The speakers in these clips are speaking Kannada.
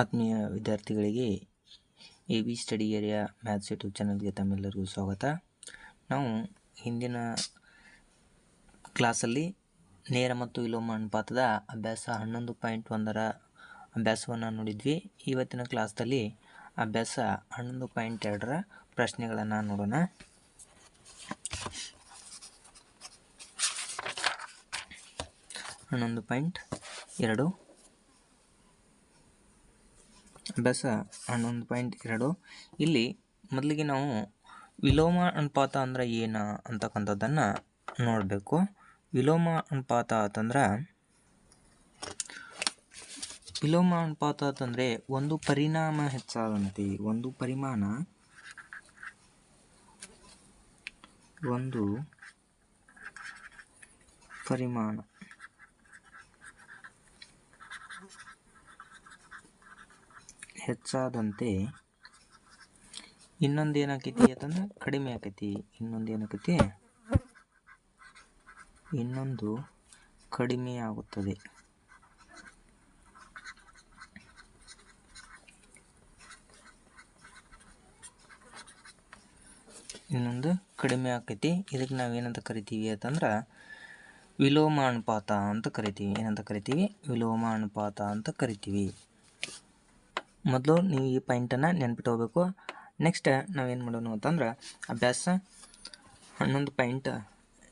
ಆತ್ಮೀಯ ವಿದ್ಯಾರ್ಥಿಗಳಿಗೆ A B study area maths YouTube ಚಾನಲ್ಗೆ ತಮ್ಮೆಲ್ಲರಿಗೂ ಸ್ವಾಗತ. ನಾವು ಹಿಂದಿನ ಕ್ಲಾಸಲ್ಲಿ ನೇರ ಮತ್ತು ವಿಲೋಮ ಅನುಪಾತದ ಅಭ್ಯಾಸ ಹನ್ನೊಂದು ಪಾಯಿಂಟ್ ಒಂದರ ಅಭ್ಯಾಸವನ್ನು ನೋಡಿದ್ವಿ. ಇವತ್ತಿನ ಕ್ಲಾಸ್ದಲ್ಲಿ ಅಭ್ಯಾಸ ಹನ್ನೊಂದು ಪಾಯಿಂಟ್ ಎರಡರ ಪ್ರಶ್ನೆಗಳನ್ನು ನೋಡೋಣ. ಹನ್ನೊಂದು ಪಾಯಿಂಟ್ ಎರಡು. ಅಭ್ಯಾಸ ಹನ್ನೊಂದು ಪಾಯಿಂಟ್ ಎರಡು. ಇಲ್ಲಿ ಮೊದಲಿಗೆ ನಾವು ವಿಲೋಮ ಅನುಪಾತ ಅಂದ್ರೆ ಏನು ಅಂತಕ್ಕಂಥದ್ದನ್ನು ನೋಡಬೇಕು. ವಿಲೋಮ ಅನುಪಾತ ಅಂತಂದ್ರೆ ವಿಲೋಮ ಅನುಪಾತ ಅಂತಂದರೆ ಒಂದು ಪರಿಣಾಮ ಹೆಚ್ಚಾದಂತೆ, ಒಂದು ಪರಿಮಾಣ ಒಂದು ಪರಿಮಾಣ. ಹೆಚ್ಚಾದಂತೆ ಇನ್ನೊಂದು ಏನಾಕೈತಿ ಅಂತಂದ್ರೆ ಕಡಿಮೆ ಆಕೈತಿ. ಇನ್ನೊಂದು ಏನಾಕೈತಿ ಇನ್ನೊಂದು ಕಡಿಮೆ ಆಗುತ್ತದೆ. ಇನ್ನೊಂದು ಕಡಿಮೆ ಆಕೈತಿ. ಇದಕ್ಕೆ ನಾವು ಏನಂತ ಕರಿತೀವಿ ಅಂತಂದ್ರೆ ವಿಲೋಮ ಅನುಪಾತ ಅಂತ ಕರಿತೀವಿ. ಏನಂತ ಕರಿತೀವಿ? ವಿಲೋಮ ಅನುಪಾತ ಅಂತ ಕರಿತೀವಿ. ಮೊದಲು ನೀವು ಈ ಪಾಯಿಂಟನ್ನು ನೆನ್ಪಿಟ್ಕೋಬೇಕು ನೆಕ್ಸ್ಟ್ ನಾವೇನು ಮಾಡೋಣ ಅಂತಂದ್ರೆ ಅಭ್ಯಾಸ. ಹನ್ನೊಂದು ಪಾಯಿಂಟ್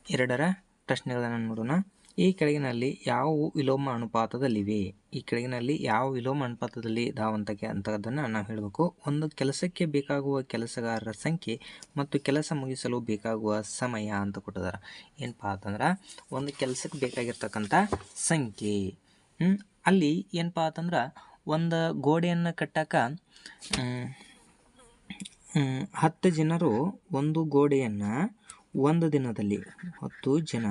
ಎರಡರ ಪ್ರಶ್ನೆಗಳನ್ನು ನೋಡೋಣ. ಈ ಕೆಳಗಿನಲ್ಲಿ ಯಾವ ವಿಲೋಮ ಅನುಪಾತದಲ್ಲಿವೆ? ಈ ಕೆಳಗಿನಲ್ಲಿ ಯಾವ ವಿಲೋಮ ಅನುಪಾತದಲ್ಲಿ ಧಾವಂತಕ್ಕೆ ಅಂತದನ್ನು ನಾವು ಹೇಳಬೇಕು. ಒಂದು ಕೆಲಸಕ್ಕೆ ಬೇಕಾಗುವ ಕೆಲಸಗಾರರ ಸಂಖ್ಯೆ ಮತ್ತು ಕೆಲಸ ಮುಗಿಸಲು ಬೇಕಾಗುವ ಸಮಯ ಅಂತ ಕೊಟ್ಟಿದ್ದಾರೆ ಏನಪ್ಪ ಅಂತಂದ್ರೆ ಒಂದು ಕೆಲಸಕ್ಕೆ ಬೇಕಾಗಿರ್ತಕ್ಕಂಥ ಸಂಖ್ಯೆ. ಅಲ್ಲಿ ಏನಪ್ಪ ಅಂತಂದ್ರೆ ಒಂದು ಗೋಡೆಯನ್ನು ಕಟ್ಟಕ್ಕೆ ಹತ್ತು ಜನರು ಒಂದು ಗೋಡೆಯನ್ನು ಒಂದು ದಿನದಲ್ಲಿ, ಹತ್ತು ಜನ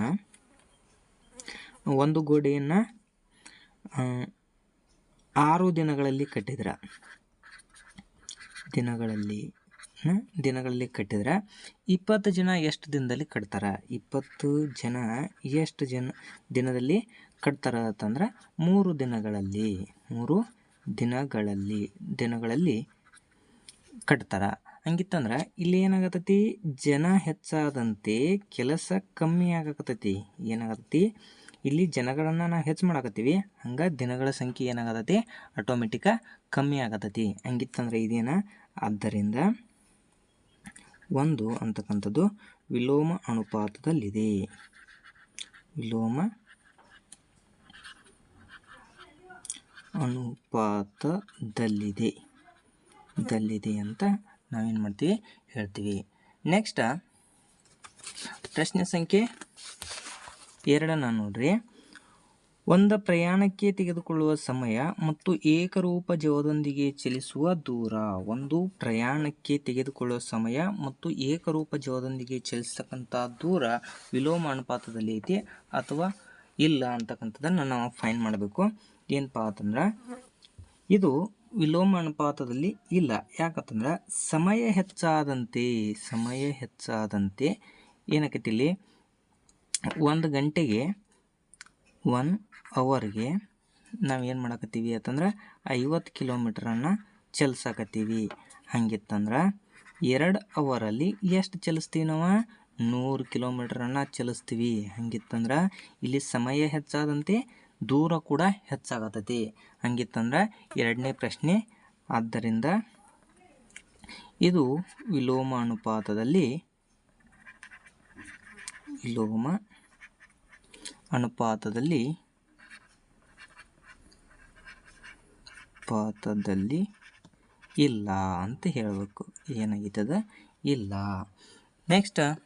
ಒಂದು ಗೋಡೆಯನ್ನು ಆರು ದಿನಗಳಲ್ಲಿ ಕಟ್ಟಿದ್ರ. ದಿನಗಳಲ್ಲಿ ದಿನಗಳಲ್ಲಿ ಕಟ್ಟಿದ್ರೆ. ಇಪ್ಪತ್ತು ಜನ ಎಷ್ಟು ದಿನದಲ್ಲಿ ಕಟ್ತಾರೆ? ಇಪ್ಪತ್ತು ಜನ ಎಷ್ಟು ಜನ ದಿನದಲ್ಲಿ ಕಟ್ತಾರೆ ಅಂತಂದ್ರೆ ಮೂರು ದಿನಗಳಲ್ಲಿ, ಮೂರು ದಿನಗಳಲ್ಲಿ ದಿನಗಳಲ್ಲಿ ಕಟ್ತಾರ. ಹಂಗಿತ್ತಂದ್ರೆ ಇಲ್ಲಿ ಏನಾಗತೈತಿ? ಜನ ಹೆಚ್ಚಾದಂತೆ ಕೆಲಸ ಕಮ್ಮಿ ಆಗಕತ್ತೈತಿ. ಏನಾಗತೈತಿ? ಇಲ್ಲಿ ಜನಗಳನ್ನು ನಾವು ಹೆಚ್ಚು ಮಾಡಕತ್ತೀವಿ. ಹಂಗೆ ದಿನಗಳ ಸಂಖ್ಯೆ ಏನಾಗತೈತಿ? ಆಟೋಮೆಟಿಕ ಕಮ್ಮಿ ಆಗತೈತಿ. ಹಂಗಿತ್ತಂದ್ರೆ ಇದೇನ? ಆದ್ದರಿಂದ ಒಂದು ಅಂತಕ್ಕಂಥದ್ದು ವಿಲೋಮ ಅನುಪಾತದಲ್ಲಿದೆ. ವಿಲೋಮ ಅನುಪಾತದಲ್ಲಿದೆ. ದಲ್ಲಿದೆ ಅಂತ ನಾವೇನು ಮಾಡ್ತೀವಿ ಹೇಳ್ತೀವಿ. ನೆಕ್ಸ್ಟ್ ಪ್ರಶ್ನೆ ಸಂಖ್ಯೆ ಎರಡನ್ನು ನೋಡ್ರಿ. ಒಂದು ಪ್ರಯಾಣಕ್ಕೆ ತೆಗೆದುಕೊಳ್ಳುವ ಸಮಯ ಮತ್ತು ಏಕರೂಪ ಜವದೊಂದಿಗೆ ಚಲಿಸುವ ದೂರ. ಒಂದು ಪ್ರಯಾಣಕ್ಕೆ ತೆಗೆದುಕೊಳ್ಳುವ ಸಮಯ ಮತ್ತು ಏಕರೂಪ ಜವದೊಂದಿಗೆ ಚಲಿಸತಕ್ಕಂಥ ದೂರ ವಿಲೋಮ ಅನುಪಾತದಲ್ಲಿ ಐತಿ ಅಥವಾ ಇಲ್ಲ ಅಂತಕ್ಕಂಥದ್ದನ್ನು ನಾವು ಫೈನ್ ಮಾಡಬೇಕು. ಏನಪ್ಪ ಅಂತಂದ್ರೆ ಇದು ವಿಲೋಮ ಅನುಪಾತದಲ್ಲಿ ಇಲ್ಲ. ಯಾಕಂತಂದ್ರೆ ಸಮಯ ಹೆಚ್ಚಾದಂತೆ ಸಮಯ ಹೆಚ್ಚಾದಂತೆ ಏನಾಕೈತಿ ಇಲ್ಲಿ? ಒಂದು ಗಂಟೆಗೆ ಒನ್ ಅವರ್ಗೆ ನಾವು ಏನು ಮಾಡಕತ್ತೀವಿ ಅಂತಂದ್ರೆ ಐವತ್ತು ಕಿಲೋಮೀಟ್ರನ್ನು ಚಲಿಸಕತ್ತೀವಿ. ಹಂಗಿತ್ತಂದ್ರೆ ಎರಡು ಅವರಲ್ಲಿ ಎಷ್ಟು ಚಲಿಸ್ತೀವಿ ನಾವು? ನೂರು ಕಿಲೋಮೀಟ್ರನ್ನು ಚಲಿಸ್ತೀವಿ. ಹಂಗಿತ್ತಂದ್ರೆ ಇಲ್ಲಿ ಸಮಯ ಹೆಚ್ಚಾದಂತೆ ದೂರ ಕೂಡ ಹೆಚ್ಚಾಗತೈತಿ. ಹಂಗಿತ್ತಂದ್ರೆ ಎರಡನೇ ಪ್ರಶ್ನೆ, ಆದ್ದರಿಂದ ಇದು ವಿಲೋಮ ಅನುಪಾತದಲ್ಲಿ ವಿಲೋಮ ಅನುಪಾತದಲ್ಲಿ ಅನುಪಾತದಲ್ಲಿ ಇಲ್ಲ ಅಂತ ಹೇಳಬೇಕು. ಏನಾಗಿತ್ತದ? ಇಲ್ಲ. ನೆಕ್ಸ್ಟ್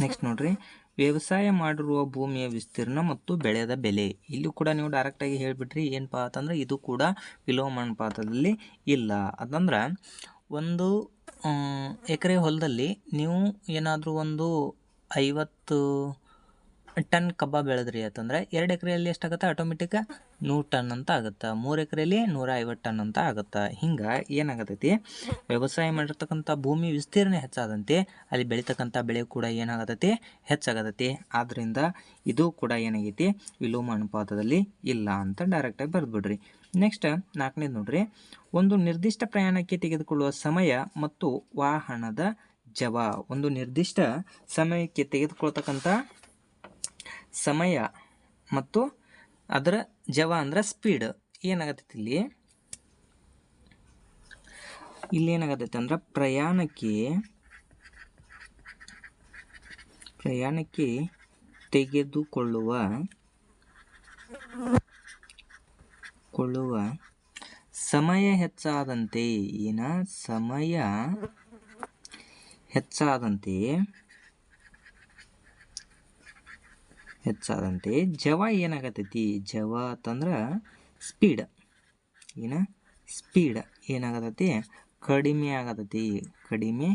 ನೆಕ್ಸ್ಟ್ ನೋಡ್ರಿ. ವ್ಯವಸಾಯ ಮಾಡಿರುವ ಭೂಮಿಯ ವಿಸ್ತೀರ್ಣ ಮತ್ತು ಬೆಳೆದ ಬೆಲೆ. ಇಲ್ಲೂ ಕೂಡ ನೀವು ಡೈರೆಕ್ಟಾಗಿ ಹೇಳಿಬಿಟ್ರಿ ಏನಪ್ಪ ಅಂತಂದ್ರೆ ಇದು ಕೂಡ ವಿಲೋಮ ಅನುಪಾತದಲ್ಲಿ ಇಲ್ಲ. ಅಂತಂದ್ರೆ ಒಂದು ಎಕರೆ ಹೊಲದಲ್ಲಿ ನೀವು ಏನಾದರೂ ಒಂದು ಐವತ್ತು ಟನ್ ಕಬ್ಬ ಬೆಳೆದ್ರಿ ಅಂತಂದರೆ ಎರಡು ಎಕರೆಯಲ್ಲಿ ಎಷ್ಟಾಗುತ್ತೆ? ಆಟೋಮೆಟಿಕ್ ನೂರು ಟನ್ ಅಂತ ಆಗುತ್ತೆ? ಮೂರು ಎಕರೆಯಲ್ಲಿ ನೂರ ಐವತ್ತು ಟನ್ ಅಂತ ಆಗುತ್ತೆ? ಹಿಂಗೆ ಏನಾಗತೈತಿ? ವ್ಯವಸಾಯ ಮಾಡಿರ್ತಕ್ಕಂಥ ಭೂಮಿ ವಿಸ್ತೀರ್ಣ ಹೆಚ್ಚಾದಂತೆ ಅಲ್ಲಿ ಬೆಳೀತಕ್ಕಂಥ ಬೆಳೆ ಕೂಡ ಏನಾಗತೈತಿ? ಹೆಚ್ಚಾಗತೈತಿ. ಆದ್ದರಿಂದ ಇದು ಕೂಡ ಏನಾಗೈತಿ? ವಿಲೋಮ ಅನುಪಾತದಲ್ಲಿ ಇಲ್ಲ ಅಂತ ಡೈರೆಕ್ಟಾಗಿ ಬರೆದ್ಬಿಡ್ರಿ. ನೆಕ್ಸ್ಟ್ ನಾಲ್ಕನೇದು ನೋಡ್ರಿ. ಒಂದು ನಿರ್ದಿಷ್ಟ ಪ್ರಯಾಣಕ್ಕೆ ತೆಗೆದುಕೊಳ್ಳುವ ಸಮಯ ಮತ್ತು ವಾಹನದ ಜವ. ಒಂದು ನಿರ್ದಿಷ್ಟ ಸಮಯಕ್ಕೆ ತೆಗೆದುಕೊಳ್ತಕ್ಕಂಥ ಸಮಯ ಮತ್ತು ಅದರ ಜವ ಅಂದ್ರೆ ಸ್ಪೀಡ್ ಏನಾಗತ್ತೈತಿ ಇಲ್ಲಿ? ಇಲ್ಲಿ ಏನಾಗತ್ತೈತಿ ಅಂದ್ರೆ ಪ್ರಯಾಣಕ್ಕೆ ಪ್ರಯಾಣಕ್ಕೆ ತೆಗೆದುಕೊಳ್ಳುವ, ಕೊಳ್ಳುವ ಸಮಯ ಹೆಚ್ಚಾದಂತೆ, ಏನ? ಸಮಯ ಹೆಚ್ಚಾದಂತೆ ಹೆಚ್ಚಾದಂತೆ ಜವ ಏನಾಗತೈತಿ? ಜವ ಅಂತಂದ್ರೆ ಸ್ಪೀಡ್ ಏನ? ಸ್ಪೀಡ್ ಏನಾಗತೈತಿ? ಕಡಿಮೆ ಆಗತೈತಿ. ಕಡಿಮೆ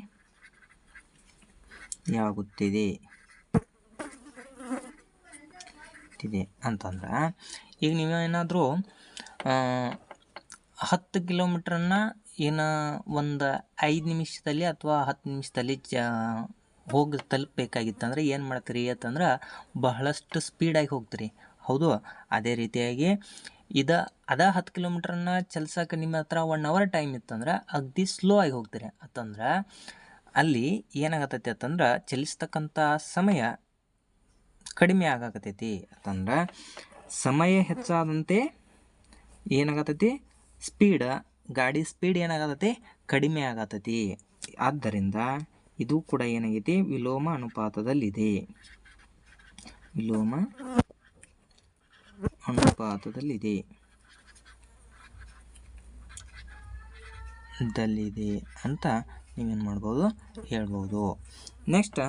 ಆಗುತ್ತಿದೆ. ಅಂತಂದ್ರೆ, ಈಗ ನೀವೇನಾದರೂ ಹತ್ತು ಕಿಲೋಮೀಟ್ರನ್ನ ಏನು ಒಂದು ಐದು ನಿಮಿಷದಲ್ಲಿ ಅಥವಾ ಹತ್ತು ನಿಮಿಷದಲ್ಲಿ ಜ ಹೋಗಿ ತಲುಪಬೇಕಾಗಿತ್ತಂದ್ರೆ ಏನು ಮಾಡ್ತೀರಿ ಅಂತಂದ್ರೆ ಬಹಳಷ್ಟು ಸ್ಪೀಡಾಗಿ ಹೋಗ್ತೀರಿ. ಹೌದು, ಅದೇ ರೀತಿಯಾಗಿ ಇದು ಅದ ಹತ್ತು ಕಿಲೋಮೀಟ್ರನ್ನ ಚಲ್ಸಕ್ಕೆ ನಿಮ್ಮ ಹತ್ರ ಒನ್ ಅವರ್ ಟೈಮ್ ಇತ್ತಂದ್ರೆ ಅಗದಿ ಸ್ಲೋ ಆಗಿ ಹೋಗ್ತೀರಿ. ಅಂತಂದ್ರೆ ಅಲ್ಲಿ ಏನಾಗತ್ತೈತಿ ಅಂತಂದ್ರೆ ಚಲಿಸ್ತಕ್ಕಂಥ ಸಮಯ ಕಡಿಮೆ ಆಗಾಕತೈತಿ. ಅಂತಂದ್ರೆ ಸಮಯ ಹೆಚ್ಚಾದಂತೆ ಏನಾಗತೈತಿ? ಸ್ಪೀಡ ಗಾಡಿ ಸ್ಪೀಡ್ ಏನಾಗತೈತಿ? ಕಡಿಮೆ ಆಗತೈತಿ. ಆದ್ದರಿಂದ ಇದು ಕೂಡ ಏನಾಗಿದೆ? ವಿಲೋಮ ಅನುಪಾತದಲ್ಲಿದೆ. ವಿಲೋಮ ಅನುಪಾತದಲ್ಲಿದೆ. ದಲ್ಲಿದೆ ಅಂತ ನೀವೇನು ಮಾಡ್ಬೋದು ಹೇಳ್ಬೋದು. ನೆಕ್ಸ್ಟ್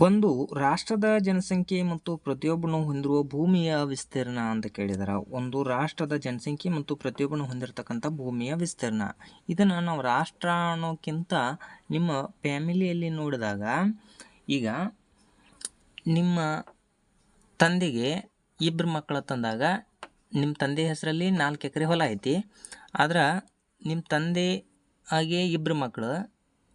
ಒಂದು ರಾಷ್ಟ್ರದ ಜನಸಂಖ್ಯೆ ಮತ್ತು ಪ್ರತಿಯೊಬ್ಬನು ಹೊಂದಿರುವ ಭೂಮಿಯ ವಿಸ್ತೀರ್ಣ ಅಂತ ಕೇಳಿದಾರೆ. ಒಂದು ರಾಷ್ಟ್ರದ ಜನಸಂಖ್ಯೆ ಮತ್ತು ಪ್ರತಿಯೊಬ್ಬನು ಹೊಂದಿರತಕ್ಕಂಥ ಭೂಮಿಯ ವಿಸ್ತೀರ್ಣ. ಇದನ್ನು ನಾವು ರಾಷ್ಟ್ರ ಅನ್ನೋಕ್ಕಿಂತ ನಿಮ್ಮ ಫ್ಯಾಮಿಲಿಯಲ್ಲಿ ನೋಡಿದಾಗ, ಈಗ ನಿಮ್ಮ ತಂದೆಗೆ ಇಬ್ಬರು ಮಕ್ಕಳು ತಂದಾಗ, ನಿಮ್ಮ ತಂದೆ ಹೆಸರಲ್ಲಿ ನಾಲ್ಕು ಎಕರೆ ಹೊಲ ಐತಿ. ಆದ್ರೆ ನಿಮ್ಮ ತಂದೆ ಹಾಗೆ ಇಬ್ಬರು ಮಕ್ಕಳು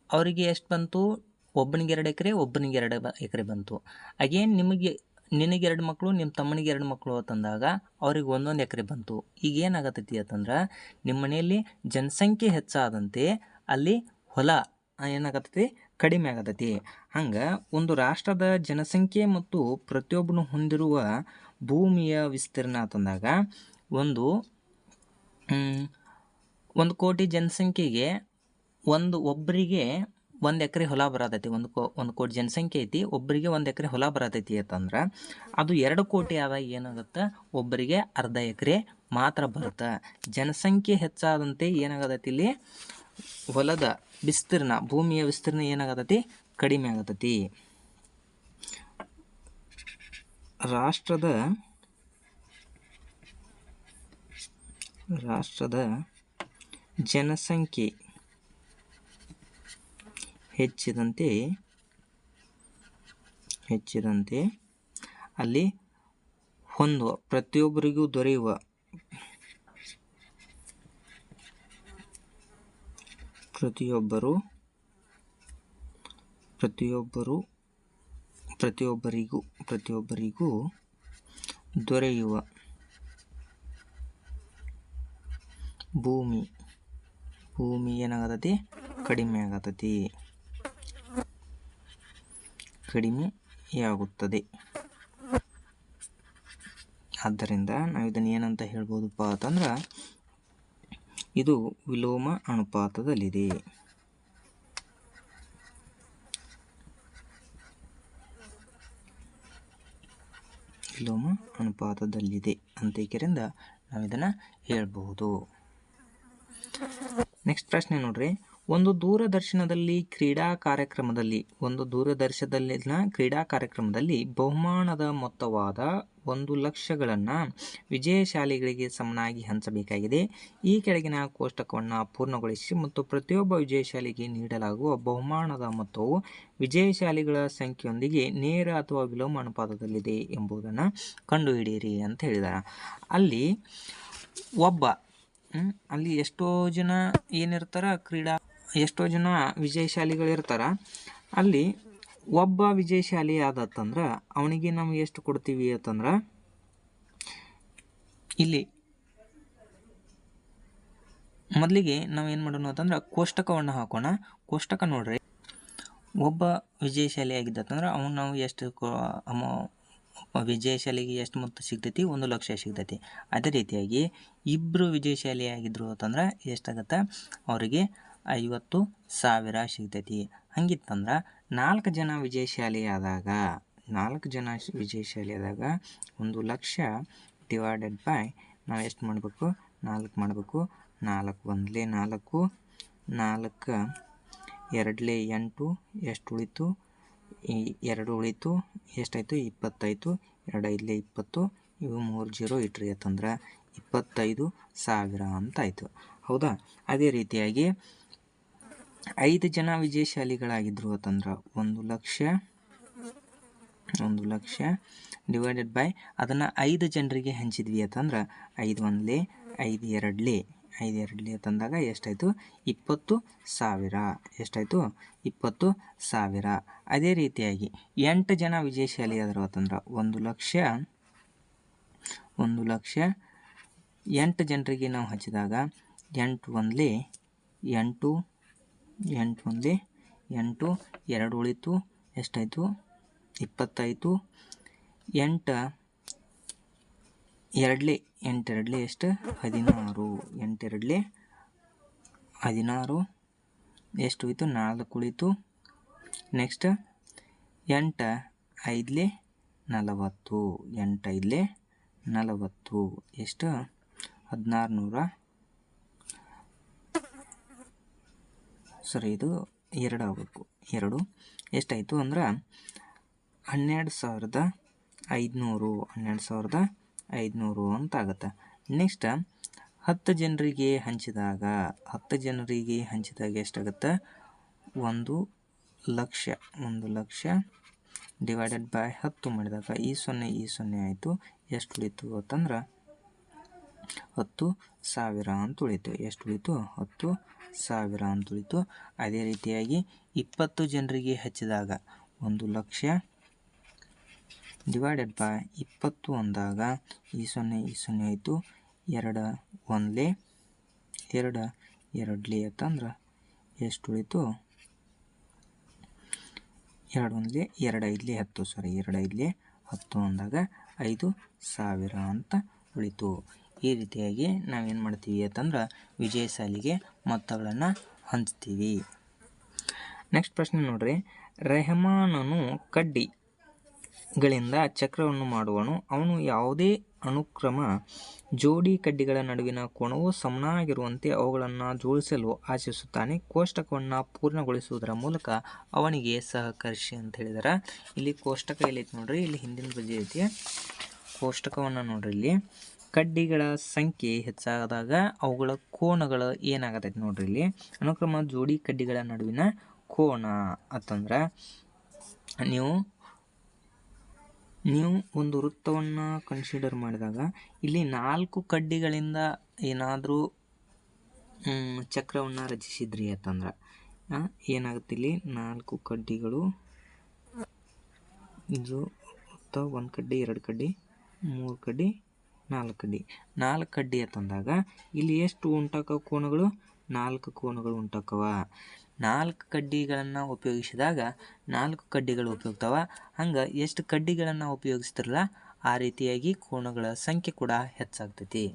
ಅವರಿಗೆ ಎಷ್ಟು ಬಂತು? ಒಬ್ಬನಿಗೆ ಎರಡು ಎಕರೆ ಒಬ್ಬನಿಗೆ ಎರಡು ಎಕರೆ ಬಂತು. ಅಗೇನ್ ನಿಮಗೆ ನಿನಗೆ ಎರಡು ಮಕ್ಕಳು ನಿಮ್ಮ ತಮ್ಮನಿಗೆ ಎರಡು ಮಕ್ಕಳು ಅಂತಂದಾಗ ಅವ್ರಿಗೆ ಒಂದೊಂದು ಎಕರೆ ಬಂತು. ಈಗ ಏನಾಗತ್ತೈತಿ ಅಂತಂದ್ರೆ ನಿಮ್ಮ ಮನೆಯಲ್ಲಿ ಜನಸಂಖ್ಯೆ ಹೆಚ್ಚಾದಂತೆ ಅಲ್ಲಿ ಹೊಲ ಏನಾಗತ್ತೈತಿ ಕಡಿಮೆ ಆಗತೈತಿ. ಹಂಗೆ ಒಂದು ರಾಷ್ಟ್ರದ ಜನಸಂಖ್ಯೆ ಮತ್ತು ಪ್ರತಿಯೊಬ್ಬನು ಹೊಂದಿರುವ ಭೂಮಿಯ ವಿಸ್ತೀರ್ಣ ಅಂತಂದಾಗ ಒಂದು ಒಂದು ಕೋಟಿ ಜನಸಂಖ್ಯೆಗೆ ಒಂದು ಒಬ್ಬರಿಗೆ ಒಂದು ಎಕರೆ ಹೊಲ ಬರತೈತಿ, ಒಂದು ಕೋ, ಒಂದು ಕೋಟಿ ಜನಸಂಖ್ಯೆ ಐತಿ ಒಬ್ಬರಿಗೆ ಒಂದು ಎಕರೆ ಹೊಲ ಬರತೈತಿ ಅಂತಂದ್ರೆ ಅದು ಎರಡು ಕೋಟಿ ಆದಾಗ ಏನಾಗುತ್ತೆ? ಒಬ್ಬರಿಗೆ ಅರ್ಧ ಎಕರೆ ಮಾತ್ರ ಬರುತ್ತೆ. ಜನಸಂಖ್ಯೆ ಹೆಚ್ಚಾದಂತೆ ಏನಾಗತೈತಿ ಇಲ್ಲಿ? ಹೊಲದ ವಿಸ್ತೀರ್ಣ, ಭೂಮಿಯ ವಿಸ್ತೀರ್ಣ ಏನಾಗತೈತಿ? ಕಡಿಮೆ ಆಗತೈತಿ. ರಾಷ್ಟ್ರದ ರಾಷ್ಟ್ರದ ಜನಸಂಖ್ಯೆ ಹೆಚ್ಚಿದಂತೆ ಹೆಚ್ಚಿದಂತೆ ಅಲ್ಲಿ ಹೊಂದುವ, ಪ್ರತಿಯೊಬ್ಬರಿಗೂ ದೊರೆಯುವ ಪ್ರತಿಯೊಬ್ಬರು ಪ್ರತಿಯೊಬ್ಬರು, ಪ್ರತಿಯೊಬ್ಬರಿಗೂ ಪ್ರತಿಯೊಬ್ಬರಿಗೂ ದೊರೆಯುವ ಭೂಮಿ ಭೂಮಿ ಏನಾಗತೈತಿ? ಕಡಿಮೆ ಆಗತೈತಿ ಕಡಿಮೆಯಾಗುತ್ತದೆ ಆದ್ದರಿಂದ ನಾವು ಇದನ್ನು ಏನಂತ ಹೇಳ್ಬೋದಪ್ಪ ಅಂತಂದ್ರೆ, ಇದು ವಿಲೋಮ ಅನುಪಾತದಲ್ಲಿದೆ. ವಿಲೋಮ ಅನುಪಾತದಲ್ಲಿದೆ ಅಂತ ನಾವು ಇದನ್ನು ಹೇಳ್ಬಹುದು ನೆಕ್ಸ್ಟ್ ಪ್ರಶ್ನೆ ನೋಡ್ರಿ. ಒಂದು ದೂರದರ್ಶನದಲ್ಲಿ ಕ್ರೀಡಾ ಕಾರ್ಯಕ್ರಮದಲ್ಲಿ, ಒಂದು ದೂರದರ್ಶನದಲ್ಲಿನ ಕ್ರೀಡಾ ಕಾರ್ಯಕ್ರಮದಲ್ಲಿ ಬಹುಮಾನದ ಮೊತ್ತವಾದ ಒಂದು ಲಕ್ಷಗಳನ್ನು ವಿಜಯಶಾಲಿಗಳಿಗೆ ಸಮನಾಗಿ ಹಂಚಬೇಕಾಗಿದೆ. ಈ ಕೆಳಗಿನ ಕೋಷ್ಟಕವನ್ನು ಪೂರ್ಣಗೊಳಿಸಿ ಮತ್ತು ಪ್ರತಿಯೊಬ್ಬ ವಿಜಯಶಾಲಿಗೆ ನೀಡಲಾಗುವ ಬಹುಮಾನದ ಮೊತ್ತವು ವಿಜಯಶಾಲಿಗಳ ಸಂಖ್ಯೆಯೊಂದಿಗೆ ನೇರ ಅಥವಾ ವಿಲೋಮ ಅನುಪಾತದಲ್ಲಿದೆ ಎಂಬುದನ್ನು ಕಂಡುಹಿಡಿಯಿರಿ ಅಂತ ಹೇಳಿದ್ದಾರೆ ಅಲ್ಲಿ ಒಬ್ಬ ಅಲ್ಲಿ ಎಷ್ಟೋ ಜನ ಏನಿರ್ತಾರ, ಕ್ರೀಡಾ ಎಷ್ಟೋ ಜನ ವಿಜಯಶಾಲಿಗಳಿರ್ತಾರೆ. ಅಲ್ಲಿ ಒಬ್ಬ ವಿಜಯಶಾಲಿ ಆದತ್ತಂದ್ರೆ ಅವನಿಗೆ ನಾವು ಎಷ್ಟು ಕೊಡ್ತೀವಿ ಅಂತಂದ್ರೆ ಇಲ್ಲಿ ಮೊದಲಿಗೆ ನಾವು ಏನು ಮಾಡೋಣ ಅಂತಂದ್ರೆ ಕೋಷ್ಟಕವನ್ನು ಹಾಕೋಣ. ಕೋಷ್ಟಕ ನೋಡ್ರಿ. ಒಬ್ಬ ವಿಜಯಶಾಲಿ ಆಗಿದ್ದತ್ತಂದ್ರೆ ಅವ್ನು ನಾವು ಎಷ್ಟು ವಿಜಯಶಾಲಿಗೆ ಎಷ್ಟು ಮೊತ್ತ ಸಿಗ್ತೈತಿ? ಒಂದು ಲಕ್ಷ ಸಿಗ್ತೈತಿ. ಅದೇ ರೀತಿಯಾಗಿ ಇಬ್ಬರು ವಿಜಯಶಾಲಿ ಆಗಿದ್ರು ಅಂತಂದ್ರೆ ಎಷ್ಟಾಗತ್ತೆ? ಅವರಿಗೆ ಐವತ್ತು ಸಾವಿರ ಸಿಗ್ತೈತಿ. ಹಂಗಿತ್ತಂದ್ರೆ ನಾಲ್ಕು ಜನ ವಿಜಯಶಾಲಿ ಆದಾಗ, ನಾಲ್ಕು ಜನ ವಿಜಯಶಾಲಿ ಆದಾಗ ಒಂದು ಲಕ್ಷ ಡಿವೈಡೆಡ್ ಬೈ ನಾವು ಎಷ್ಟು ಮಾಡಬೇಕು? ನಾಲ್ಕು ಮಾಡಬೇಕು. ನಾಲ್ಕು ಒಂದಲೇ ನಾಲ್ಕು ನಾಲ್ಕು ಎರಡಲೇ ಎಂಟು, ಎಷ್ಟು ಉಳಿತು? ಎರಡು ಉಳಿತು, ಎಷ್ಟಾಯಿತು? ಇಪ್ಪತ್ತಾಯಿತು ಎರಡು ಐದಲೇ ಇಪ್ಪತ್ತು, ಇವು ಮೂರು ಜೀರೋ ಇಟ್ರಿ ಅಂತಂದ್ರೆ ಇಪ್ಪತ್ತೈದು ಸಾವಿರ ಅಂತ ಆಯಿತು ಹೌದಾ? ಅದೇ ರೀತಿಯಾಗಿ ಐದು ಜನ ವಿಜಯಶಾಲಿಗಳಾಗಿದ್ರು ಅಂತಂದ್ರೆ ಒಂದು ಲಕ್ಷ ಒಂದು ಲಕ್ಷ ಡಿವೈಡೆಡ್ ಬೈ ಅದನ್ನು ಐದು ಜನರಿಗೆ ಹಂಚಿದ್ವಿ ಅಂತಂದ್ರೆ ಐದು ಒಂದ್ಲೆ, ಐದು ಎರಡ್ಲೆ ಐದು ಎರಡ್ಲೆ ಅಂತಂದಾಗ ಎಷ್ಟಾಯಿತು? ಇಪ್ಪತ್ತು ಸಾವಿರ. ಎಷ್ಟಾಯಿತು? ಇಪ್ಪತ್ತು ಸಾವಿರ. ಅದೇ ರೀತಿಯಾಗಿ ಎಂಟು ಜನ ವಿಜಯಶಾಲಿ ಆದರು ಅಂತಂದ್ರೆ ಒಂದು ಲಕ್ಷ ಒಂದು ಲಕ್ಷ ಎಂಟು ಜನರಿಗೆ ನಾವು ಹಚ್ಚಿದಾಗ ಎಂಟು ಒಂದ್ಲೆ, ಎಂಟು ಎಂಟು ಒಂದ್ಲಿ ಎಂಟು, ಎರಡು ಉಳಿತು, ಎಷ್ಟಾಯಿತು? ಇಪ್ಪತ್ತಾಯಿತು. ಎಂಟು, ಎರಡಲೇ ಎಂಟೆರಡಲೇ ಎಷ್ಟು? ಹದಿನಾರು. ಎಂಟೆರಡಲೇ ಹದಿನಾರು. ಎಷ್ಟು ಉಳಿತು? ನಾಲ್ಕು ಉಳಿತು. ನೆಕ್ಸ್ಟ್ ಎಂಟು, ಐದಲೇ, ನಲವತ್ತು. ಎಂಟು ಐದಲೇ, ನಲವತ್ತು. ಎಷ್ಟು? ಹದಿನಾರು ನೂರ ಸರಿ, ಇದು ಎರಡು ಆಗಬೇಕು ಎರಡು. ಎಷ್ಟಾಯಿತು ಅಂದ್ರೆ ಹನ್ನೆರಡು ಸಾವಿರದ ಐದುನೂರು, ಹನ್ನೆರಡು ಸಾವಿರದ ಐದುನೂರು ಅಂತ ಆಗುತ್ತೆ ನೆಕ್ಸ್ಟ್ ಹತ್ತು ಜನರಿಗೆ ಹಂಚಿದಾಗ, ಹತ್ತು ಜನರಿಗೆ ಹಂಚಿದಾಗ ಎಷ್ಟಾಗುತ್ತೆ? ಒಂದು ಲಕ್ಷ ಒಂದು ಲಕ್ಷ ಡಿವೈಡೆಡ್ ಬೈ ಹತ್ತು ಮಾಡಿದಾಗ ಈ ಸೊನ್ನೆ ಈ ಸೊನ್ನೆ ಆಯಿತು. ಎಷ್ಟು ಉಳಿತು ಅಂತಂದ್ರೆ ಹತ್ತು ಸಾವಿರ ಅಂತ ಉಳಿತು. ಎಷ್ಟು ಉಳಿತು? ಹತ್ತು ಸಾವಿರ ಅಂತ ಉಳಿತು. ಅದೇ ರೀತಿಯಾಗಿ ಇಪ್ಪತ್ತು ಜನರಿಗೆ ಹಚ್ಚಿದಾಗ ಒಂದು ಲಕ್ಷ ಡಿವೈಡೆಡ್ ಬೈ ಇಪ್ಪತ್ತು ಅಂದಾಗ ಈ ಸೊನ್ನೆ ಈ ಸೊನ್ನೆ ಆಯಿತು. ಎರಡು ಒಂದ್ಲೇ ಎರಡು ಎರಡಲೇ ಅಂತಂದ್ರೆ ಎಷ್ಟು ಉಳಿತು? ಎರಡು ಒಂದಲೇ ಎರಡು ಐದಲೇ ಹತ್ತು ಸಾರಿ ಎರಡು ಐದಲೇ ಹತ್ತು ಅಂದಾಗ ಐದು ಸಾವಿರ ಅಂತ ಉಳಿತು. ಈ ರೀತಿಯಾಗಿ ನಾವೇನು ಮಾಡ್ತೀವಿ ಅಂತಂದ್ರೆ ವಿಜಯಶಾಲಿಗೆ ಮೊತ್ತಗಳನ್ನು ಹಂಚ್ತೀವಿ. ನೆಕ್ಸ್ಟ್ ಪ್ರಶ್ನೆ ನೋಡ್ರಿ. ರೆಹಮಾನನು ಕಡ್ಡಿಗಳಿಂದ ಚಕ್ರವನ್ನು ಮಾಡುವನು. ಅವನು ಯಾವುದೇ ಅನುಕ್ರಮ ಜೋಡಿ ಕಡ್ಡಿಗಳ ನಡುವಿನ ಕೋಣವು ಸಮನಾಗಿರುವಂತೆ ಅವುಗಳನ್ನು ಜೋಡಿಸಲು ಆಶಿಸುತ್ತಾನೆ. ಕೋಷ್ಟಕವನ್ನು ಪೂರ್ಣಗೊಳಿಸುವುದರ ಮೂಲಕ ಅವನಿಗೆ ಸಹಕರಿಸಿ ಅಂತ ಹೇಳಿದಾರೆ. ಇಲ್ಲಿ ಕೋಷ್ಟಕ ಎಲ್ಲೈತಿ ನೋಡ್ರಿ? ಇಲ್ಲಿ ಹಿಂದಿನ ಬದಿ ಐತಿ ಕೋಷ್ಟಕವನ್ನು ನೋಡ್ರಿ ಇಲ್ಲಿ. ಕಡ್ಡಿಗಳ ಸಂಖ್ಯೆ ಹೆಚ್ಚಾದಾಗ ಅವುಗಳ ಕೋನಗಳು ಏನಾಗತೈತಿ ನೋಡ್ರಿ ಇಲ್ಲಿ. ಅನುಕ್ರಮ ಜೋಡಿ ಕಡ್ಡಿಗಳ ನಡುವಿನ ಕೋನ ಅಂತಂದ್ರೆ ನೀವು ನೀವು ಒಂದು ವೃತ್ತವನ್ನು ಕನ್ಸಿಡರ್ ಮಾಡಿದಾಗ ಇಲ್ಲಿ ನಾಲ್ಕು ಕಡ್ಡಿಗಳಿಂದ ಏನಾದರೂ ಚಕ್ರವನ್ನು ರಚಿಸಿದ್ರಿ ಅಂತಂದ್ರೆ ಏನಾಗುತ್ತೆ ಇಲ್ಲಿ ನಾಲ್ಕು ಕಡ್ಡಿಗಳು ಇದು ವೃತ್ತ, ಒಂದು ಕಡ್ಡಿ, ಎರಡು ಕಡ್ಡಿ, ಮೂರು ಕಡ್ಡಿ ನಾಲ್ಕು ಅಡ್ಡಿ ನಾಲ್ಕು ಕಡ್ಡಿ ಅಂತಂದಾಗ ಇಲ್ಲಿ ಎಷ್ಟು ಉಂಟಾಕವ ಕೋನಗಳು? ನಾಲ್ಕು ಕೋನಗಳು ಉಂಟಾಕವ. ನಾಲ್ಕು ಕಡ್ಡಿಗಳನ್ನು ಉಪಯೋಗಿಸಿದಾಗ ನಾಲ್ಕು ಕಡ್ಡಿಗಳು ಉಪಯೋಗ್ತವ ಹಂಗೆ ಎಷ್ಟು ಕಡ್ಡಿಗಳನ್ನು ಉಪಯೋಗಿಸ್ತಿರಲ್ಲ, ಆ ರೀತಿಯಾಗಿ ಕೋಣಗಳ ಸಂಖ್ಯೆ ಕೂಡ ಹೆಚ್ಚಾಗ್ತೈತಿ.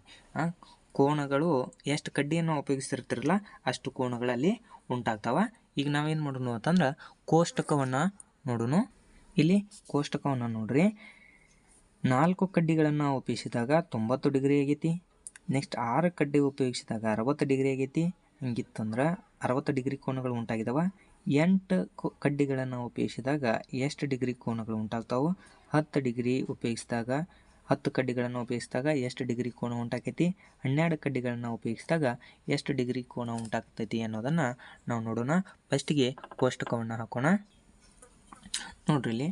ಕೋಣಗಳು ಎಷ್ಟು ಕಡ್ಡಿಯನ್ನು ಉಪಯೋಗಿಸ್ತಿರ್ತಿರಲ್ಲ, ಅಷ್ಟು ಕೋಣಗಳಲ್ಲಿ ಉಂಟಾಗ್ತವೆ. ಈಗ ನಾವೇನು ಮಾಡೋಣ ಅಂತಂದ್ರೆ ಕೋಷ್ಟಕವನ್ನು ನೋಡೋಣ. ಇಲ್ಲಿ ಕೋಷ್ಟಕವನ್ನು ನೋಡ್ರಿ. ನಾಲ್ಕು ಕಡ್ಡಿಗಳನ್ನು ಉಪಯೋಗಿಸಿದಾಗ ತೊಂಬತ್ತು ಡಿಗ್ರಿ ಆಗೈತಿ. ನೆಕ್ಸ್ಟ್ ಆರು ಕಡ್ಡಿ ಉಪಯೋಗಿಸಿದಾಗ ಅರವತ್ತು ಡಿಗ್ರಿ ಆಗೈತಿ. ಹಿಂಗಿತ್ತಂದ್ರೆ ಅರವತ್ತು ಡಿಗ್ರಿ ಕೋನಗಳು ಉಂಟಾಗಿದ್ದಾವೆ ಎಂಟು ಕಡ್ಡಿಗಳನ್ನು ಉಪಯೋಗಿಸಿದಾಗ ಎಷ್ಟು ಡಿಗ್ರಿ ಕೋನಗಳು ಉಂಟಾಗ್ತಾವೆ? ಹತ್ತು ಡಿಗ್ರಿ ಉಪಯೋಗಿಸಿದಾಗ, ಹತ್ತು ಕಡ್ಡಿಗಳನ್ನು ಉಪಯೋಗಿಸಿದಾಗ ಎಷ್ಟು ಡಿಗ್ರಿ ಕೋನ ಉಂಟಾಕೈತಿ? ಹನ್ನೆರಡು ಕಡ್ಡಿಗಳನ್ನು ಉಪಯೋಗಿಸಿದಾಗ ಎಷ್ಟು ಡಿಗ್ರಿ ಕೋನ ಉಂಟಾಗ್ತೈತಿ ಅನ್ನೋದನ್ನು ನಾವು ನೋಡೋಣ. ಫಸ್ಟಿಗೆ ಕೋಷ್ಟಕವನ್ನು ಹಾಕೋಣ. ನೋಡ್ರಿ ಇಲ್ಲಿ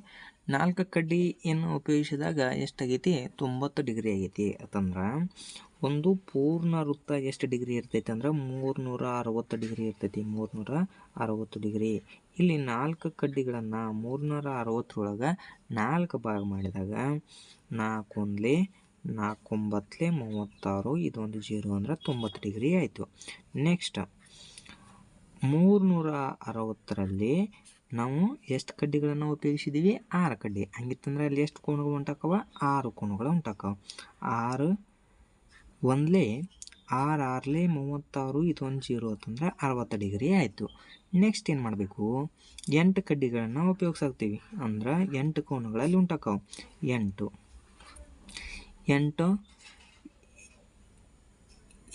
ನಾಲ್ಕು ಕಡ್ಡಿಯನ್ನು ಉಪಯೋಗಿಸಿದಾಗ ಎಷ್ಟಾಗೈತಿ? ತೊಂಬತ್ತು ಡಿಗ್ರಿ ಆಗೈತಿ ಅಂತಂದ್ರೆ ಒಂದು ಪೂರ್ಣ ವೃತ್ತ ಎಷ್ಟು ಡಿಗ್ರಿ ಇರ್ತೈತಿ ಅಂದ್ರೆ ಮೂರ್ನೂರ ಅರವತ್ತು ಡಿಗ್ರಿ ಇರ್ತೈತಿ, ಮೂರ್ನೂರ ಅರವತ್ತು ಡಿಗ್ರಿ. ಇಲ್ಲಿ ನಾಲ್ಕು ಕಡ್ಡಿಗಳನ್ನು ಮೂರ್ನೂರ ಅರವತ್ತರೊಳಗೆ ನಾಲ್ಕು ಭಾಗ ಮಾಡಿದಾಗ ನಾಲ್ಕೊಂದ್ಲೆ ನಾಲ್ಕೊಂಬತ್ತಲೆ ಮೂವತ್ತಾರು, ಇದೊಂದು ಜೀರೋ ಅಂದ್ರೆ ತೊಂಬತ್ತು ಡಿಗ್ರಿ ಆಯಿತು. ನೆಕ್ಸ್ಟ್ ಮೂರ್ನೂರ ಅರವತ್ತರಲ್ಲಿ ನಾವು ಎಷ್ಟು ಕಡ್ಡಿಗಳನ್ನು ಉಪಯೋಗಿಸಿದ್ದೀವಿ ಆರು ಕಡ್ಡಿ. ಹಂಗಿತ್ತಂದ್ರೆ ಅಲ್ಲಿ ಎಷ್ಟು ಕೋಣಗಳು ಉಂಟಾಕವ? ಆರು ಕೋಣಗಳು ಉಂಟಾಕವ. ಆರು ಒಂದ್ಲೆ, ಆರು ಆರ್ಲೆ ಮೂವತ್ತಾರು ಇದೊಂದು ಜೀರೋ ಅಂತಂದ್ರೆ ಅರವತ್ತು ಡಿಗ್ರಿ ಆಯಿತು. ನೆಕ್ಸ್ಟ್ ಏನು ಮಾಡಬೇಕು? ಎಂಟು ಕಡ್ಡಿಗಳನ್ನು ಉಪಯೋಗಿಸಾಕ್ತೀವಿ. ಅಂದ್ರೆ ಎಂಟು ಕೋಣಗಳಲ್ಲಿ ಉಂಟಾಕವ. ಎಂಟು. ಎಂಟು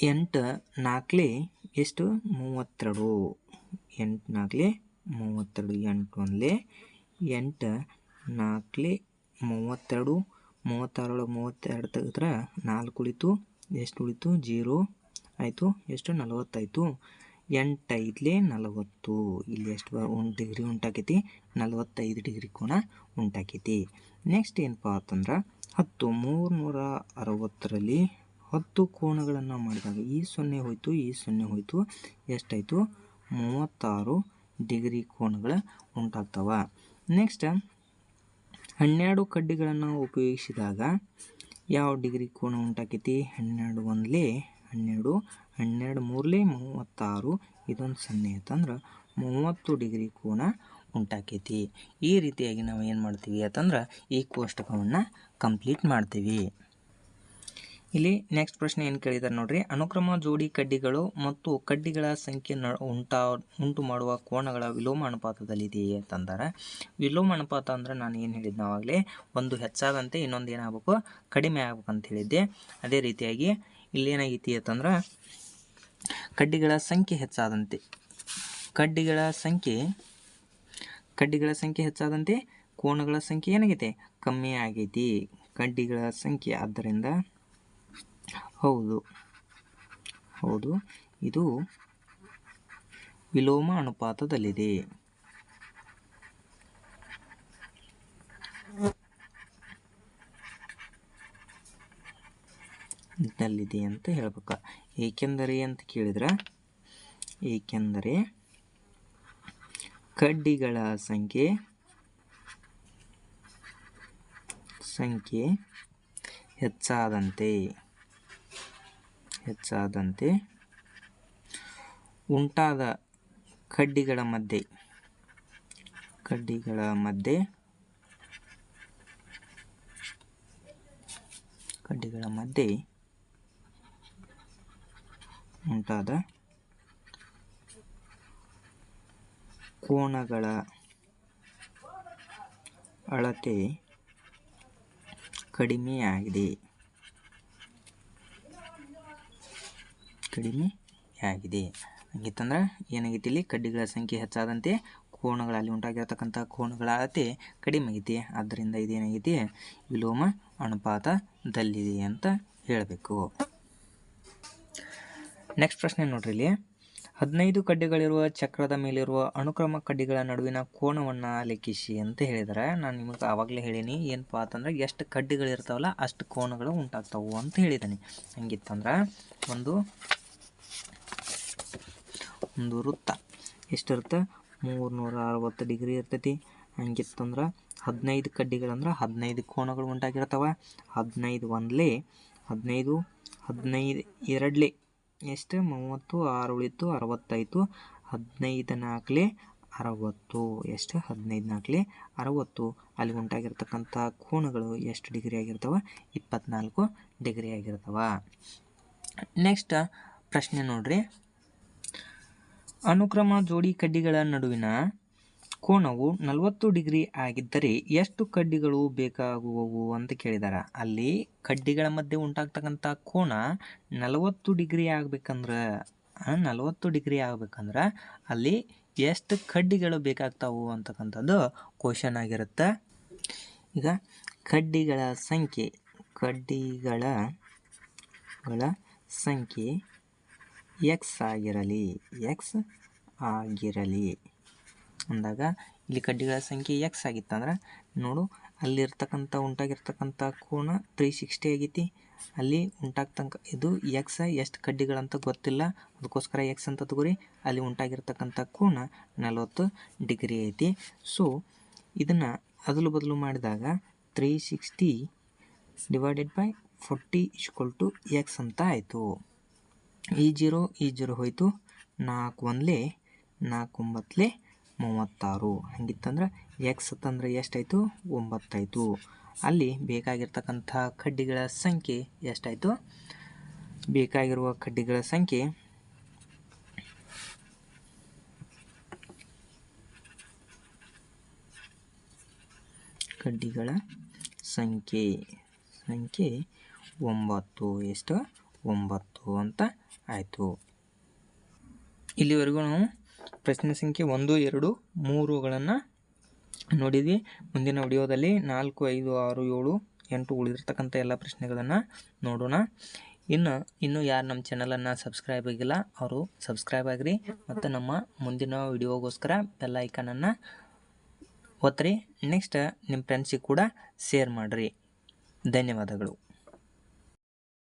ಎಂಟು ನಾಲ್ಕಲೆ ಎಷ್ಟು? ಮೂವತ್ತೆರಡು. ಎಂಟು ನಾಲ್ಕಲೆ ಮೂವತ್ತೆರಡು, ಎಂಟು ಒಂದ್ಲೆ ಎಂಟು, ನಾಲ್ಕಲೆ, ಮೂವತ್ತೆರಡು, ಮೂವತ್ತಾರೊಳಗೆ ಮೂವತ್ತೆರಡು ತೆಗೆದ್ರೆ ನಾಲ್ಕು ಉಳಿತು, ಎಷ್ಟು ಉಳಿತು? ಜೀರೋ. ಆಯಿತು, ಎಷ್ಟು? ನಲವತ್ತಾಯಿತು ಎಂಟೈದ್ಲೆ ನಲವತ್ತು. ಇಲ್ಲಿ ಎಷ್ಟು ಒಂದು ಡಿಗ್ರಿ ಉಂಟಾಕೈತಿ. ನಲವತ್ತೈದು ಡಿಗ್ರಿ ಕೋನ ಉಂಟಾಕೈತಿ. ನೆಕ್ಸ್ಟ್ ಏನಪ್ಪ ಅಂತಂದ್ರೆ ಹತ್ತು, ಮೂರುನೂರ ಅರವತ್ತರಲ್ಲಿ ಹತ್ತು ಕೋಣಗಳನ್ನು ಮಾಡಿದಾಗ ಈ ಸೊನ್ನೆ ಹೋಯಿತು, ಈ ಸೊನ್ನೆ ಹೋಯಿತು, ಎಷ್ಟಾಯಿತು? ಮೂವತ್ತಾರು ಡಿಗ್ರಿ ಕೋನಗಳು ಉಂಟಾಗ್ತವೆ. ನೆಕ್ಸ್ಟ್ ಹನ್ನೆರಡು ಕಡ್ಡಿಗಳನ್ನು ಉಪಯೋಗಿಸಿದಾಗ ಯಾವ ಡಿಗ್ರಿ ಕೋನ ಉಂಟಾಕೈತಿ? ಹನ್ನೆರಡು ಒಂದಲೇ, ಹನ್ನೆರಡು ಹನ್ನೆರಡು ಮೂರಲೇ, ಮೂವತ್ತಾರು, ಇದೊಂದು ಸೊನ್ನೆ ಅಂತಂದ್ರೆ ಮೂವತ್ತು ಡಿಗ್ರಿ ಕೋನ ಉಂಟಾಕೈತಿ. ಈ ರೀತಿಯಾಗಿ ನಾವು ಏನು ಮಾಡ್ತೀವಿ ಅಂತಂದ್ರೆ ಈ ಕೋಷ್ಟಕವನ್ನು ಕಂಪ್ಲೀಟ್ ಮಾಡ್ತೀವಿ. ಇಲ್ಲಿ ನೆಕ್ಸ್ಟ್ ಪ್ರಶ್ನೆ ಏನು ಕೇಳಿದ್ದಾರೆ ನೋಡ್ರಿ? ಅನುಕ್ರಮ ಜೋಡಿ ಕಡ್ಡಿಗಳು ಮತ್ತು ಕಡ್ಡಿಗಳ ಸಂಖ್ಯೆ ಉಂಟಾ ಉಂಟು ಮಾಡುವ ಕೋಣಗಳ ವಿಲೋಮ ಅನುಪಾತದಲ್ಲಿದೆಯೇ ಅಂತಂದರೆ ವಿಲೋಮ ಅನುಪಾತ ಅಂದ್ರೆ ನಾನು ಏನು ಹೇಳಿದ್ದೆ ಆವಾಗಲೇ ಒಂದು ಹೆಚ್ಚಾದಂತೆ ಇನ್ನೊಂದು ಏನಾಗಬೇಕು? ಕಡಿಮೆ ಆಗ್ಬೇಕಂತ ಹೇಳಿದ್ದೆ. ಅದೇ ರೀತಿಯಾಗಿ ಇಲ್ಲಿ ಏನಾಗೈತಿ ಅಂತಂದ್ರೆ ಕಡ್ಡಿಗಳ ಸಂಖ್ಯೆ ಹೆಚ್ಚಾದಂತೆ. ಕಡ್ಡಿಗಳ ಸಂಖ್ಯೆ ಕಡ್ಡಿಗಳ ಸಂಖ್ಯೆ ಹೆಚ್ಚಾದಂತೆ ಕೋಣಗಳ ಸಂಖ್ಯೆ ಏನಾಗೈತೆ? ಕಮ್ಮಿ ಆಗೈತಿ. ಕಡ್ಡಿಗಳ ಸಂಖ್ಯೆ ಆದ್ದರಿಂದ ಹೌದು. ಹೌದು. ಇದು ವಿಲೋಮ ಅನುಪಾತದಲ್ಲಿದೆ. ನಲ್ಲಿದೆ ಅಂತ ಹೇಳ್ಬೇಕ. ಏಕೆಂದರೆ ಅಂತ ಕೇಳಿದ್ರೆ? ಏಕೆಂದರೆ ಕಡ್ಡಿಗಳ ಸಂಖ್ಯೆ ಸಂಖ್ಯೆ ಹೆಚ್ಚಾದಂತೆ ಹೆಚ್ಚಾದಂತೆ ಉಂಟಾದ ಕಡ್ಡಿಗಳ ಮಧ್ಯೆ ಕಡ್ಡಿಗಳ ಮಧ್ಯೆ ಕಡ್ಡಿಗಳ ಮಧ್ಯೆ ಉಂಟಾದ ಕೋಣಗಳ ಅಳತೆ ಕಡಿಮೆಯಾಗಿದೆ. ಕಡಿಮೆಯಾಗಿದೆ ಹಂಗಿತ್ತಂದ್ರೆ ಏನಾಗೈತಿ ಇಲ್ಲಿ? ಕಡ್ಡಿಗಳ ಸಂಖ್ಯೆ ಹೆಚ್ಚಾದಂತೆ ಕೋಣಗಳಲ್ಲಿ ಉಂಟಾಗಿರ್ತಕ್ಕಂಥ ಕೋಣಗಳ ಅಳತೆ ಕಡಿಮೆ ಆಗೈತಿ. ಆದ್ದರಿಂದ ಇದೇನಾಗೈತಿ? ವಿಲೋಮ ಅನುಪಾತದಲ್ಲಿದೆ ಅಂತ ಹೇಳಬೇಕು. ನೆಕ್ಸ್ಟ್ ಪ್ರಶ್ನೆ ನೋಡ್ರಿ ಇಲ್ಲಿ. ಹದಿನೈದು ಕಡ್ಡಿಗಳಿರುವ ಚಕ್ರದ ಮೇಲಿರುವ ಅನುಕ್ರಮ ಕಡ್ಡಿಗಳ ನಡುವಿನ ಕೋಣವನ್ನು ಲೆಕ್ಕಿಸಿ ಅಂತ ಹೇಳಿದರೆ ನಾನು ನಿಮಗೆ ಆವಾಗಲೇ ಹೇಳೀನಿ, ಏನಪ್ಪ ಅಂತಂದ್ರೆ ಎಷ್ಟು ಕಡ್ಡಿಗಳಿರ್ತಾವಲ್ಲ ಅಷ್ಟು ಕೋಣಗಳು ಉಂಟಾಗ್ತವು ಅಂತ ಹೇಳಿದ್ದೀನಿ ಹಂಗಿತ್ತಂದ್ರೆ ಒಂದು ಒಂದು ವೃತ್ತ ಎಷ್ಟಿರುತ್ತೆ? ಮೂರ್ನೂರ ಅರವತ್ತು ಡಿಗ್ರಿ ಇರ್ತೈತಿ. ಹಂಗಿತ್ತಂದ್ರೆ ಹದಿನೈದು ಕಡ್ಡಿಗಳಂದ್ರೆ ಹದಿನೈದು ಕೋಣಗಳು ಉಂಟಾಗಿರ್ತವೆ. ಹದಿನೈದು ಒಂದ್ಲಿ, ಹದಿನೈದು ಹದಿನೈದು ಎರಡ್ಲಿ. ಎಷ್ಟು? ಮೂವತ್ತು, ಆರು ಉಳಿತು ಅರವತ್ತಾಯಿತು ಹದಿನೈದು ನಾಲ್ಕಲಿ, ಅರವತ್ತು. ಎಷ್ಟು? ಹದಿನೈದು ನಾಲ್ಕಲಿ, ಅರವತ್ತು. ಅಲ್ಲಿ ಉಂಟಾಗಿರ್ತಕ್ಕಂಥ ಕೋಣಗಳು ಎಷ್ಟು ಡಿಗ್ರಿ ಆಗಿರ್ತವೆ? ಇಪ್ಪತ್ನಾಲ್ಕು ಡಿಗ್ರಿ ಆಗಿರ್ತವೆ. ನೆಕ್ಸ್ಟ್ ಪ್ರಶ್ನೆ ನೋಡ್ರಿ. ಅನುಕ್ರಮ ಜೋಡಿ ಕಡ್ಡಿಗಳ ನಡುವಿನ ಕೋನವು ನಲವತ್ತು ಡಿಗ್ರಿ ಆಗಿದ್ದರೆ ಎಷ್ಟು ಕಡ್ಡಿಗಳು ಬೇಕಾಗುವವು ಅಂತ ಕೇಳಿದಾರ. ಅಲ್ಲಿ ಕಡ್ಡಿಗಳ ಮಧ್ಯೆ ಉಂಟಾಗ್ತಕ್ಕಂಥ ಕೋನ ನಲವತ್ತು ಡಿಗ್ರಿ ಆಗ್ಬೇಕಂದ್ರೆ ನಲವತ್ತು ಡಿಗ್ರಿ ಆಗ್ಬೇಕಂದ್ರೆ ಅಲ್ಲಿ ಎಷ್ಟು ಕಡ್ಡಿಗಳು ಬೇಕಾಗ್ತಾವು ಅಂತಕ್ಕಂಥದ್ದು ಕ್ವಶನ್ ಆಗಿರುತ್ತೆ. ಈಗ ಕಡ್ಡಿಗಳ ಸಂಖ್ಯೆ ಕಡ್ಡಿಗಳಗಳ ಸಂಖ್ಯೆ ಎಕ್ಸ್ ಆಗಿರಲಿ ಎಕ್ಸ್ ಆಗಿರಲಿ. ಅಂದಾಗ ಇಲ್ಲಿ ಕಡ್ಡಿಗಳ ಸಂಖ್ಯೆ ಎಕ್ಸ್ ಆಗಿತ್ತಂದ್ರೆ ನೋಡು, ಅಲ್ಲಿರ್ತಕ್ಕಂಥ ಉಂಟಾಗಿರ್ತಕ್ಕಂಥ ಕೋನ ತ್ರೀ ಸಿಕ್ಸ್ಟಿ ಆಗೈತಿ. ಅಲ್ಲಿ ಉಂಟಾಗ್ತಂಕ, ಇದು ಎಕ್ಸ್ ಎಷ್ಟು ಕಡ್ಡಿಗಳಂತ ಗೊತ್ತಿಲ್ಲ. ಅದಕ್ಕೋಸ್ಕರ ಎಕ್ಸ್ ಅಂತ ತಗೋರಿ. ಅಲ್ಲಿ ಉಂಟಾಗಿರ್ತಕ್ಕಂಥ ಕೋನ ನಲವತ್ತು ಡಿಗ್ರಿ ಐತಿ. ಸೊ ಇದನ್ನು ಅದಲು ಬದಲು ಮಾಡಿದಾಗ three sixty divided by forty is equal to X ಅಂತ ಆಯಿತು. ಈ ಜೀರೋ ಈ ಜೀರೋ ಹೋಯಿತು. ನಾಲ್ಕು ಒಂದ್ಲೆ, ನಾಲ್ಕು ಒಂಬತ್ತಲೆ, ಮೂವತ್ತಾರು. ಹಂಗಿತ್ತಂದ್ರೆ ಎಕ್ಸ್ ತಂದ್ರೆ ಎಷ್ಟಾಯಿತು? ಒಂಬತ್ತಾಯಿತು. ಅಲ್ಲಿ ಬೇಕಾಗಿರ್ತಕ್ಕಂಥ ಕಡ್ಡಿಗಳ ಸಂಖ್ಯೆ ಎಷ್ಟಾಯಿತು? ಬೇಕಾಗಿರುವ ಕಡ್ಡಿಗಳ ಸಂಖ್ಯೆ ಕಡ್ಡಿಗಳ ಸಂಖ್ಯೆ. ಸಂಖ್ಯೆ ಒಂಬತ್ತು. ಎಷ್ಟು? ಒಂಬತ್ತು ಅಂತ ಆಯಿತು. ಇಲ್ಲಿವರೆಗೂ ನಾವು ಪ್ರಶ್ನೆ ಸಂಖ್ಯೆ ಒಂದು, ಎರಡು, ಮೂರುಗಳನ್ನು ನೋಡಿದ್ವಿ. ಮುಂದಿನ ವಿಡಿಯೋದಲ್ಲಿ ನಾಲ್ಕು, ಐದು, ಆರು, ಏಳು, ಎಂಟು ಉಳಿದಿರ್ತಕ್ಕಂಥ ಎಲ್ಲ ಪ್ರಶ್ನೆಗಳನ್ನು ನೋಡೋಣ. ಇನ್ನು, ಇನ್ನೂ ಯಾರು ನಮ್ಮ ಚಾನಲನ್ನು ಸಬ್ಸ್ಕ್ರೈಬ್ ಆಗಿಲ್ಲ, ಅವರು ಸಬ್ಸ್ಕ್ರೈಬ್ ಆಗಿರಿ. ಮತ್ತು ನಮ್ಮ ಮುಂದಿನ ವಿಡಿಯೋಗೋಸ್ಕರ ಬೆಲ್ ಐಕನನ್ನು ಒತ್ತಿರಿ ನೆಕ್ಸ್ಟ್ ನಿಮ್ಮ ಫ್ರೆಂಡ್ಸಿಗೆ ಕೂಡ ಶೇರ್ ಮಾಡಿರಿ. ಧನ್ಯವಾದಗಳು.